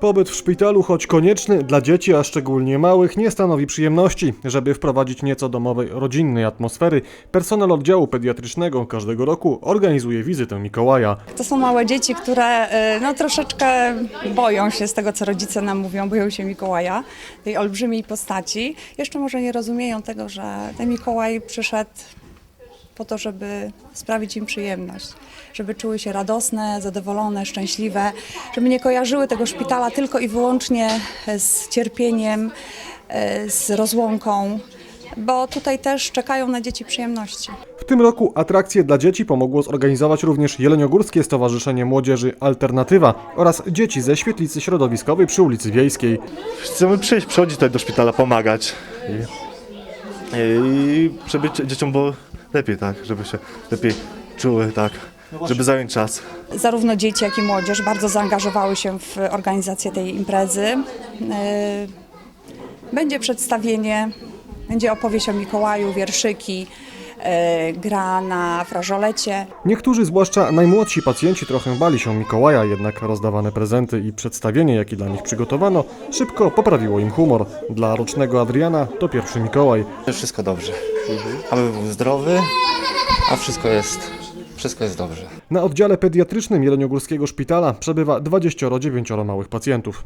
Pobyt w szpitalu, choć konieczny dla dzieci, a szczególnie małych, nie stanowi przyjemności. Żeby wprowadzić nieco domowej, rodzinnej atmosfery, personel oddziału pediatrycznego każdego roku organizuje wizytę Mikołaja. To są małe dzieci, które y, no, troszeczkę boją się z tego, co rodzice nam mówią, boją się Mikołaja, tej olbrzymiej postaci. Jeszcze może nie rozumieją tego, że ten Mikołaj przyszedł po to, żeby sprawić im przyjemność, żeby czuły się radosne, zadowolone, szczęśliwe, żeby nie kojarzyły tego szpitala tylko i wyłącznie z cierpieniem, y, z rozłąką, bo tutaj też czekają na dzieci przyjemności. W tym roku atrakcje dla dzieci pomogło zorganizować również Jeleniogórskie Stowarzyszenie Młodzieży Alternatywa oraz dzieci ze świetlicy środowiskowej przy ulicy Wiejskiej. Chcemy przyjść, przychodzić tutaj do szpitala, pomagać i, i żeby dzie- dzieciom było lepiej, tak, żeby się lepiej czuły, tak, żeby zająć czas. Zarówno dzieci, jak i młodzież bardzo zaangażowały się w organizację tej imprezy. Yy, Będzie przedstawienie, będzie opowieść o Mikołaju, wierszyki, gra na frażolecie. Niektórzy, zwłaszcza najmłodsi pacjenci, trochę bali się Mikołaja, jednak rozdawane prezenty i przedstawienie, jakie dla nich przygotowano, szybko poprawiło im humor. Dla rocznego Adriana to pierwszy Mikołaj. Wszystko dobrze. Aby był zdrowy, a wszystko jest, wszystko jest dobrze. Na oddziale pediatrycznym Jeleniogórskiego Szpitala przebywa 29 małych pacjentów.